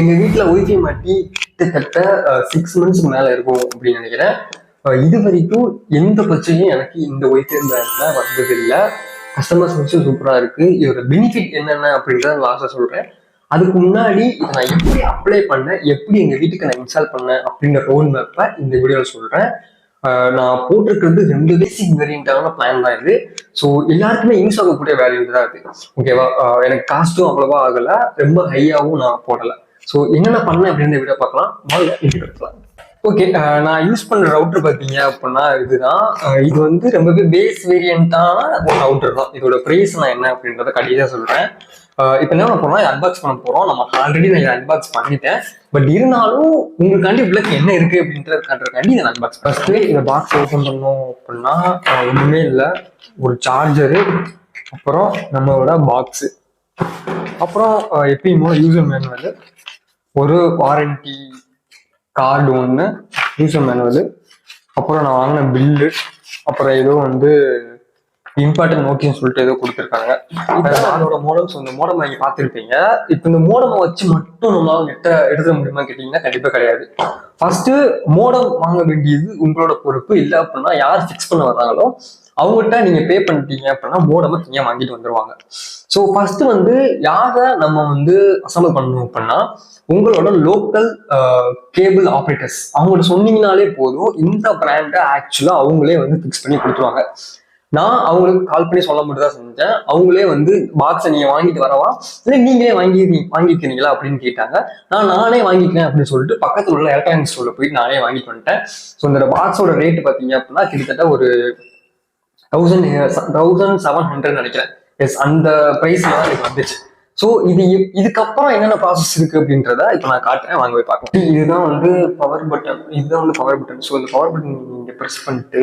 எங்க வீட்டுல ஒய்ஃபை மாட்டி கிட்டத்தட்ட சிக்ஸ் மந்த்ஸ்க்கு மேல இருக்கும் அப்படின்னு நினைக்கிறேன். இது வரைக்கும் எந்த பிரச்சனையும் எனக்கு இந்த ஒய்ஃபை பேங்க்ல வந்தது இல்லை. கஸ்டமர் சர்வீஸும் சூப்பரா இருக்கு. இதோட பெனிஃபிட் என்னென்ன அப்படின்றத லாஸ்ட்ல சொல்றேன். அதுக்கு முன்னாடி இதை நான் எப்படி அப்ளை பண்ணேன் எப்படி எங்க வீட்டுக்கு நான் இன்ஸ்டால் பண்ணேன் அப்படின்ற ரோல் மேப்பை இந்த வீடியோவில் சொல்றேன். நான் போட்டிருக்கிறது ரெண்டு பேசிக் வேரியண்டான பிளான் தான் இது. ஸோ எல்லாருக்குமே யூஸ் ஆகக்கூடிய வேரியண்ட் தான் இது. ஓகேவா எனக்கு காஸ்ட்டும் அவ்வளவா ஆகலை. ரொம்ப ஹையாகவும் நான் போடலை. ஸோ என்னென்ன பண்ணேன் அப்படின்னு வீடியோ பார்க்கலாம். வாங்க வீடியோ எடுக்கலாம். ஓகே uh, நான் யூஸ் பண்ணுற ரவுட்டர் பார்த்தீங்க அப்படின்னா இதுதான். Uh, இது வந்து ரொம்பவே பேஸ் வேரியண்ட்டான ஒரு ரவுட்டர் தான். இதோட ப்ரைஸ் நான் என்ன அப்படின்றத கடைசியாக சொல்கிறேன் uh, இப்போ என்ன பண்ண போறோம் அன்பாக்ஸ் பண்ண போறோம். நம்ம ஆல்ரெடி நான் அன்பாக்ஸ் பண்ணிட்டேன். பட் இருந்தாலும் உங்களுக்காண்டி உள்ளக்கு என்ன இருக்கு அப்படின்றத காட்டுறதுக்காண்டி இதை அன்பாக்ஸ் ஃபர்ஸ்ட் இந்த பாக்ஸ் ஓப்பன் பண்ணோம் அப்படின்னா ஒன்றுமே இல்லை. ஒரு சார்ஜரு அப்புறம் நம்மளோட பாக்ஸு அப்புறம் எப்பயுமோ எப்பயும் மேன் வந்து ஒரு வாரண்டி கார்டு ஒன்று யூசர் மேனுவல் அப்புறம் நான் வாங்கின பில்லு அப்புறம் ஏதோ வந்து இம்பார்ட்டன்ட் நோட்டின்னு சொல்லிட்டு ஏதோ கொடுத்துருக்காங்க. அதோட மோடம்ஸ் இந்த மோடம் நீங்க பார்த்துருப்பீங்க. இப்போ இந்த மோடமை வச்சு மட்டும் நம்மளால நெட்டை எடுத்துக்க முடியுமா கேட்டீங்கன்னா கண்டிப்பா கிடையாது. ஃபர்ஸ்ட் மோடம் வாங்க வேண்டியது உங்களோட பொறுப்பு. இல்லை அப்படின்னா யார் ஃபிக்ஸ் பண்ண வர்றாங்களோ அவங்ககிட்ட நீங்க பே பண்ணிட்டீங்க அப்படின்னா மோடம தனியாக வாங்கிட்டு வந்துருவாங்க. ஸோ ஃபர்ஸ்ட் வந்து யாரை நம்ம வந்து அசம்பிள் பண்ணணும் அப்படின்னா உங்களோட லோக்கல் கேபிள் ஆப்ரேட்டர்ஸ் அவங்கள்ட்ட சொன்னீங்கனாலே போதும் இந்த பிராண்டை ஆக்சுவலாக அவங்களே வந்து ஃபிக்ஸ் பண்ணி கொடுத்துருவாங்க. நான் அவங்களுக்கு கால் பண்ணி சொல்ல மட்டும் தான் செஞ்சேன். அவங்களே வந்து பாக்ஸை நீங்க வாங்கிட்டு வரவா? இல்லை நீங்களே வாங்கி வாங்கிக்கிறீங்களா அப்படின்னு கேட்டாங்க. நான் நானே வாங்கிக்கிறேன் அப்படின்னு சொல்லிட்டு பக்கத்தில் உள்ள எலக்ட்ரானிக் ஸ்டோர்ல போயிட்டு நானே வாங்கிட்டு வந்துட்டேன். ஸோ இந்த பாக்ஸோட ரேட் பார்த்தீங்க அப்படின்னா கிட்டத்தட்ட ஒரு தௌசண்ட் தௌசண்ட் செவன் ஹண்ட்ரட் நினைக்கிறேன். எஸ் அந்த ப்ரைஸ்ல தான் எனக்கு வந்துச்சு. ஸோ இது இதுக்கப்புறம் என்னென்ன ப்ராசஸ் இருக்கு அப்படின்றத இப்போ நான் காட்டுறேன். வாங்க போய் பார்க்கலாம். இதுதான் வந்து பவர் பட்டன் இதுதான் வந்து பவர் பட்டன் ஸோ இந்த பவர் பட்டன் நீங்க ப்ரெஸ் பண்ணிட்டு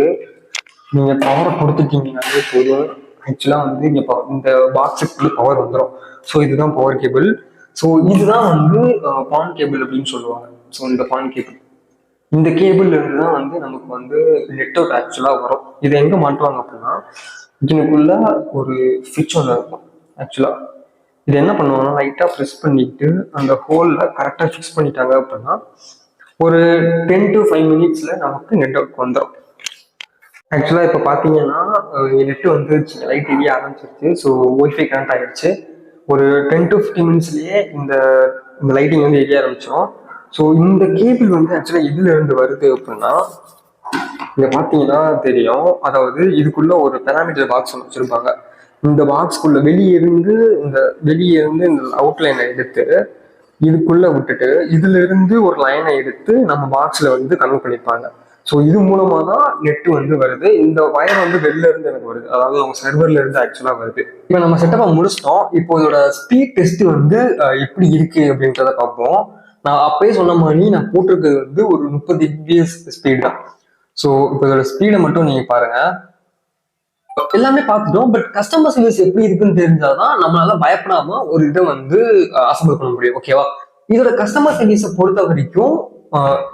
நீங்க பவரை கொடுத்துட்டீங்கன்னாலே போதும். ஆக்சுவலாக வந்து இங்கே இந்த பாக்ஸுக்குள்ள பவர் வந்துடும் ஸோ இதுதான் பவர் கேபிள் ஸோ இதுதான் வந்து பான் கேபிள் அப்படின்னு சொல்லுவாங்க. ஸோ இந்த பான் கேபிள் இந்த கேபிள் இருந்து தான் வந்து நமக்கு வந்து நெட்ஒர்க் ஆக்சுவலாக வரும். இதை எங்கே மாட்டுவாங்க அப்படின்னா இதுக்குள்ள ஒரு ஸ்விட்ச் ஒன்று இருக்கும் ஆக்சுவலாக இது என்ன பண்ணுவாங்கன்னா லைட்டாக ப்ரெஸ் பண்ணிட்டு அந்த ஹோலில் கரெக்டாக ஃபிக்ஸ் பண்ணிட்டாங்க அப்படின்னா ஒரு டென் டு ஃபைவ் மினிட்ஸில் நமக்கு நெட்ஒர்க் வந்துடும் ஆக்சுவலாக இப்போ பார்த்தீங்கன்னா நெட் வந்துருச்சு லைட் எரிய ஆரம்பிச்சிருச்சு. ஸோ ஒய்ஃபை கனெக்ட் ஆகிடுச்சு ஒரு டென் டு ஃபிஃப்டி மினிட்ஸ்லேயே இந்த இந்த லைட்டிங் வந்து எரிய ஆரம்பிச்சிடும் ஸோ இந்த கேபிள் வந்து ஆக்சுவலாக இதுல இருந்து வருது அப்படின்னா இங்க பாத்தீங்கன்னா தெரியும். அதாவது இதுக்குள்ள ஒரு பெராமீட்டர் பாக்ஸ் ஒன்று வச்சிருப்பாங்க. இந்த பாக்ஸ்க்குள்ள வெளியே இருந்து இந்த வெளியே இருந்து இந்த அவுட்லைனை எடுத்து இதுக்குள்ள விட்டுட்டு இதுல இருந்து ஒரு லைனை எடுத்து நம்ம பாக்ஸ்ல வந்து கன்வெர்ட் பண்ணிப்பாங்க. ஸோ இது மூலமா தான் நெட் வந்து வருது. இந்த வயர் வந்து வெளில இருந்து எனக்கு வருது. அதாவது அவங்க சர்வர்ல இருந்து ஆக்சுவலா வருது. இப்போ நம்ம செட்டப்பை முடிச்சிட்டோம். இப்போ இதோட ஸ்பீட் டெஸ்ட் வந்து எப்படி இருக்கு அப்படின்றத பார்ப்போம். நான் அப்பயே சொன்ன மாதிரி நான் போட்டிருக்கிறது வந்து ஒரு முப்பது எம்பிஎஸ் ஸ்பீடு தான். ஸோ இப்போ இதோட ஸ்பீடை மட்டும் நீங்க பாருங்க. எல்லாமே பார்த்துட்டோம். பட் கஸ்டமர் சர்வீஸ் எப்படி இருக்குன்னு தெரிஞ்சாதான் நம்மளால பயப்படாம ஒரு இதை வந்து அசம்பிள் பண்ண முடியும். ஓகேவா இதோட கஸ்டமர் சர்வீஸை பொறுத்த வரைக்கும்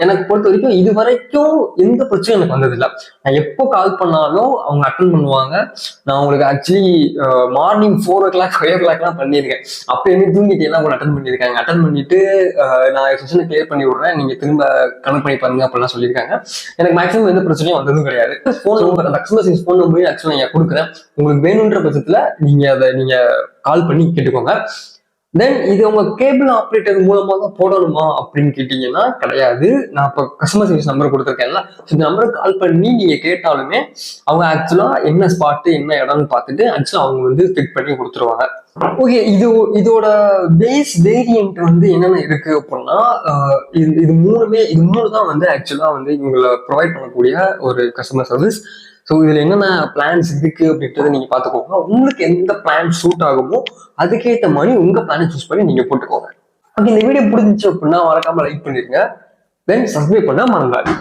எனக்கு பொறுத்த வரைக்கும் இது வரைக்கும் எந்த பிரச்சனையும் எனக்கு வந்ததில்லை. நான் எப்போ கால் பண்ணாலும் அவங்க அட்டன் பண்ணுவாங்க. நான் உங்களுக்கு actually morning four o'clock five ஓ கிளாக்லாம் பண்ணியிருக்கேன். அப்பயுமே தூங்கிட்டு எல்லாம் அவங்க அட்டன் பண்ணியிருக்காங்க. அட்டன் பண்ணிட்டு நான் செஷனை கிளியர் பண்ணி விடுறேன். நீங்கள் திரும்ப கனெக்ட் பண்ணி பாருங்க அப்படிலாம் சொல்லியிருக்காங்க. எனக்கு மேக்ஸிமம் எந்த பிரச்சனையும் வந்ததும் கிடையாது. ஃபோன் நம்பர் அந்த கஸ்டமர் சர்வீஸ் ஃபோன் நம்பரையும் ஆக்சுவலாக நான் கொடுக்குறேன். உங்களுக்கு வேணுன்ற பட்சத்தில் நீங்கள் அதை நீங்கள் கால் பண்ணி கேட்டுக்கோங்க. தென் இது உங்க கேபிள் ஆப்ரேட்டர் மூலமா தான் போடணுமா அப்படின்னு கேட்டீங்கன்னா கிடையாது. நான் இப்போ கஸ்டமர் சர்வீஸ் நம்பர் கொடுத்துருக்கேன்ல ஸோ இந்த நம்பருக்கு கால் பண்ணி நீங்க கேட்டாலுமே அவங்க ஆக்சுவலா என்ன ஸ்பாட்டு என்ன இடம்னு பார்த்துட்டு ஆக்சுவலா அவங்க வந்து ஃபிட் பண்ணி கொடுத்துருவாங்க. ஓகே இது இதோட பேஸ் வேரியன்ட் வந்து என்னென்ன இருக்கு அப்படின்னா இது இது மூணுமே இது மூணு தான் வந்து ஆக்சுவலா வந்து இவங்களை ப்ரொவைட் பண்ணக்கூடிய ஒரு கஸ்டமர் சர்வீஸ் ஸோ இதுல என்னென்ன பிளான்ஸ் இருக்கு அப்படின்றத நீங்க பார்த்துக்கோங்க. உங்களுக்கு எந்த பிளான் சூட் ஆகுமோ அதுக்கேற்ற மாதிரி உங்க பிளானை சூஸ் பண்ணி நீங்க போட்டுக்கோங்க. அப்படி இந்த வீடியோ பிடிச்சிச்சு அப்படின்னா மறக்காம லைக் பண்ணிருங்க. தென் சப்ஸ்கிரைப் பண்ணால் மறந்தாது